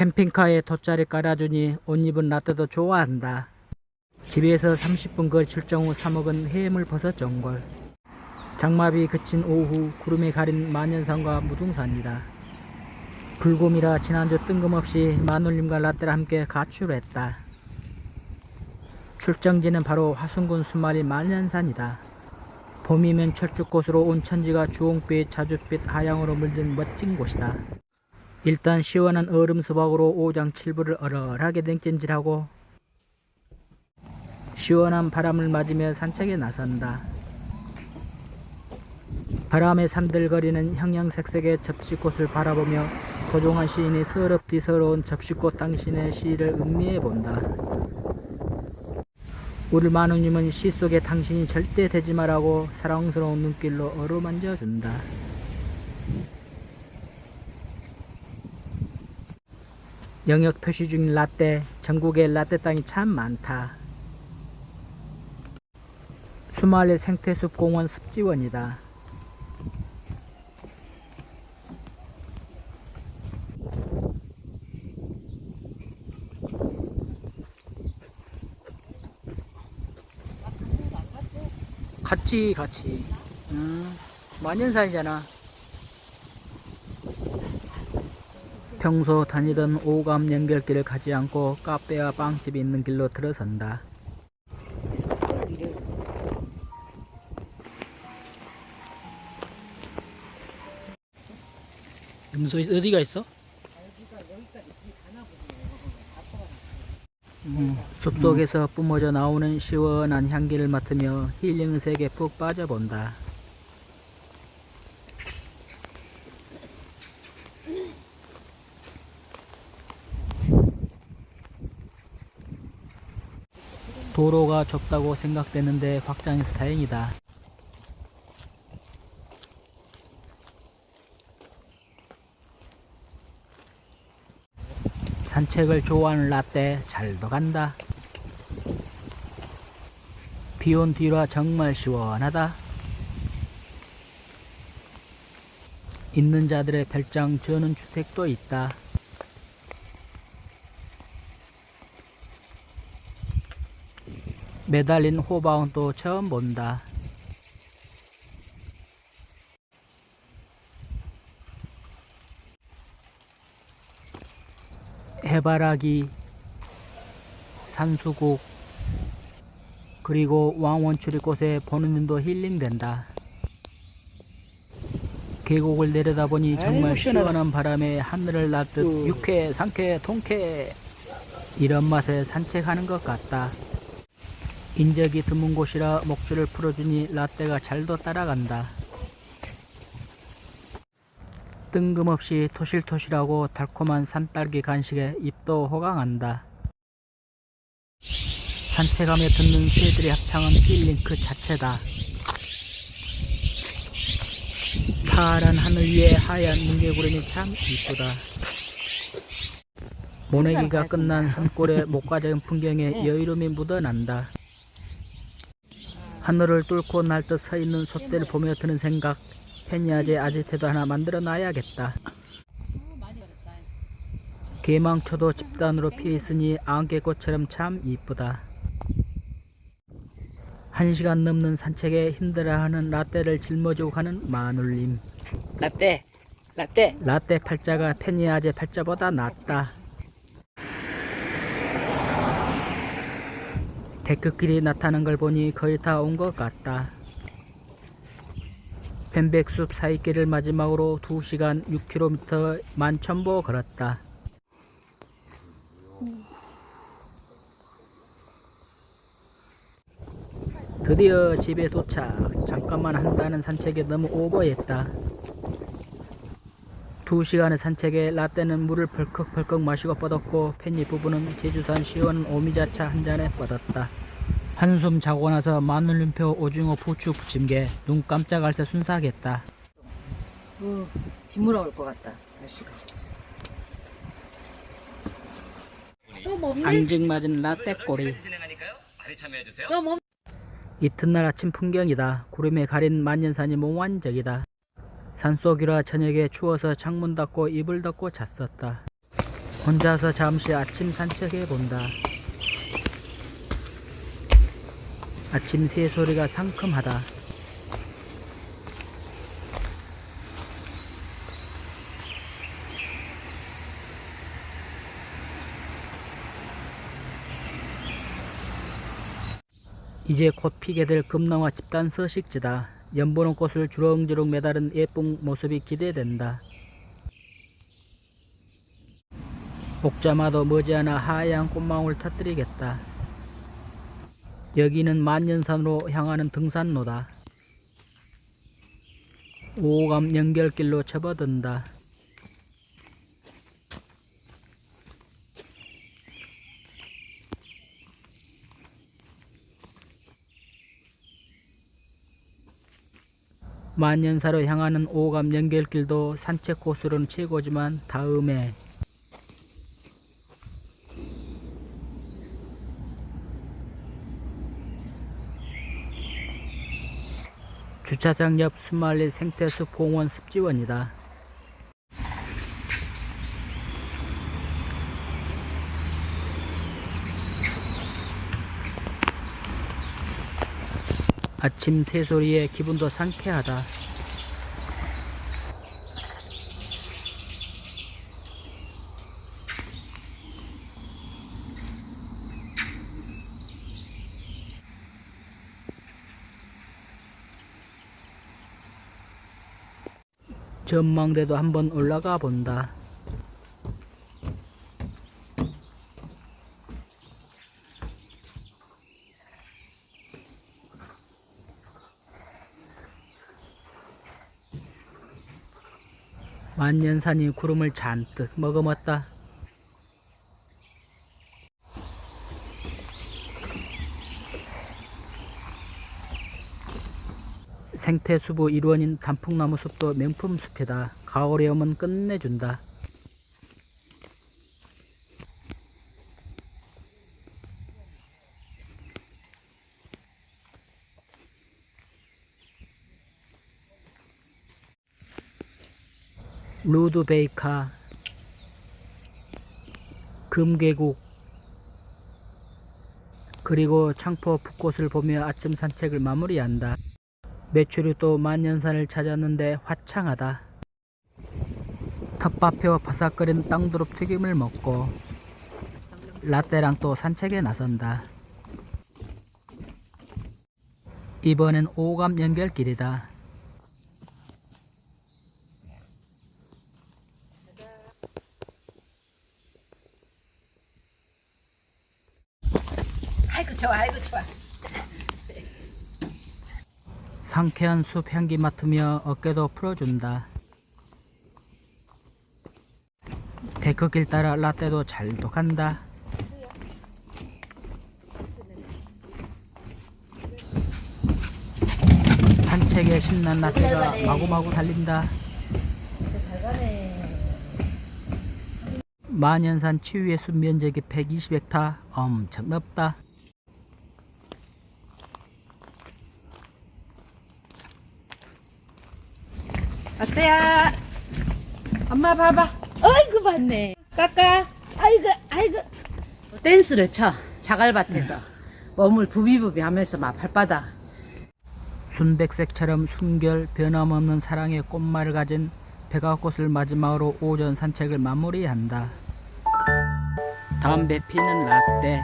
캠핑카에 돗자리 깔아주니 옷 입은 라떼도 좋아한다. 집에서 30분 거리 출정 후 사먹은 해물 버섯 전골. 장마비 그친 오후 구름에 가린 만연산과 무등산이다. 불곰이라 지난주 뜬금없이 마눌님과 라떼를 함께 가출했다. 출정지는 바로 화순군 수마리 만연산이다. 봄이면 철쭉꽃으로 온 천지가 주홍빛, 자줏빛, 하양으로 물든 멋진 곳이다. 일단 시원한 얼음 수박으로 오장칠부를 얼얼하게 냉찜질하고 시원한 바람을 맞으며 산책에 나선다. 바람에 산들거리는 형형색색의 접시꽃을 바라보며 도종한 시인이 서럽디 서러운 접시꽃 당신의 시를 음미해 본다. 우리 마누님은 시 속에 당신이 절대 되지 말라고 사랑스러운 눈길로 어루만져 준다. 영역 표시 중인 라떼, 전국에 라떼 땅이 참 많다. 수말레 생태숲 공원 습지원이다. 같이 같이. 음, 만년산이잖아. 평소 다니던 오감 연결길을 가지 않고 카페와 빵집이 있는 길로 들어선다. 염소 어디가 있어? 음, 숲속에서 뿜어져 나오는 시원한 향기를 맡으며 힐링 세계에 푹 빠져본다. 도로가 좁다고 생각되는데 확장해서 다행이다. 산책을 좋아하는 라떼 잘도 간다. 비온 뒤라 정말 시원하다. 있는 자들의 별장 주는 주택도 있다. 매달린 호박은 또 처음 본다. 해바라기, 산수국, 그리고 왕원추리꽃에 보는 눈도 힐링된다. 계곡을 내려다보니 정말. 시원한 바람에 하늘을 날듯 그- 육회, 상쾌, 통쾌 이런 맛에 산책하는 것 같다. 인적이 드문 곳이라 목줄을 풀어주니 라떼가 잘도 따라간다. 뜬금없이 토실토실하고 달콤한 산딸기 간식에 입도 호강한다. 산책하며 듣는 새들의 합창은 힐링 그 자체다. 파란 하늘 위에 하얀 뭉게구름이 참 이쁘다. 모내기가 끝난 산골의 목가적인 풍경에 여유로움이 묻어난다. 하늘을 뚫고 날듯 서 있는 솥대를 보며 드는 생각. 페니아제 아지트도 하나 만들어 놔야겠다. 개망초도 집단으로 피어 있으니 안개꽃처럼 참 이쁘다. 한 시간 넘는 산책에 힘들어하는 라떼를 짊어지고 가는 마눌님. 라떼 라떼 라떼 팔자가 페니아제 팔자보다 낫다. 데크길이 나타난 걸 보니 거의 다 온 것 같다. 펜백숲 사이길을 마지막으로 2시간 6km 만천보 걸었다. 드디어 집에 도착. 잠깐만 한다는 산책에 너무 오버했다. 두 시간의 산책에 라떼는 물을 벌컥벌컥 마시고 뻗었고 penny 부부는 제주산 시원한 오미자차 한 잔에 뻗었다. 한숨 자고 나서 마늘림표 오징어 부추 부침개 눈 깜짝할 새 순삭했다. 어, 비물어 올것 같다 날씨가 또 뭡니? 앙증맞은 라떼 꼬리. 또 뭡니? 이튿날 아침 풍경이다. 구름에 가린 만년산이 몽환적이다. 산속이라 저녁에 추워서 창문 닫고 이불 덮고 잤었다. 혼자서 잠시 아침 산책해 본다. 아침 새 소리가 상큼하다. 이제 곧 피게 될 금낭화 집단 서식지다. 연보는 꽃을 주렁주렁 매달은 예쁜 모습이 기대된다. 복자마도 머지않아 하얀 꽃망울 터뜨리겠다. 여기는 만년산으로 향하는 등산로다. 오감 연결길로 접어든다. 만년사로 향하는 오감 연결길도 산책 코스로는 최고지만 다음에 주차장 옆 수말리 생태숲 공원 습지원이다. 아침 새소리에 기분도 상쾌하다. 전망대도 한번 올라가 본다. 만년산이 구름을 잔뜩 머금었다. 생태수부 일원인 단풍나무 숲도 명품 숲이다. 가을에 오면 끝내준다. 루드베이카 금계국 그리고 창포 붓꽃을 보며 아침 산책을 마무리한다. 매출이 또 만년산을 찾았는데 화창하다. 텃밭표 바삭거리는 땅두릅 튀김을 먹고 라떼랑 또 산책에 나선다. 이번엔 오감 연결길이다. 아이고 좋아 아이고 좋아 상쾌한 숲 향기 맡으며 어깨도 풀어준다. 데크길 따라 라떼도 잘도 간다. 산책에 신난 라떼가 마구마구 달린다. 만연산 치유의 숲 면적이 120헥타 엄청 넓다. 라떼야 엄마 봐봐. 어이구 봤네. 까까? 아이고 아이고. 댄스를 쳐 자갈밭에서. 몸을 부비부비 하면서 막 발바닥 순백색처럼 순결 변함없는 사랑의 꽃말을 가진 백화꽃을 마지막으로 오전 산책을 마무리한다. 담배 피는 라떼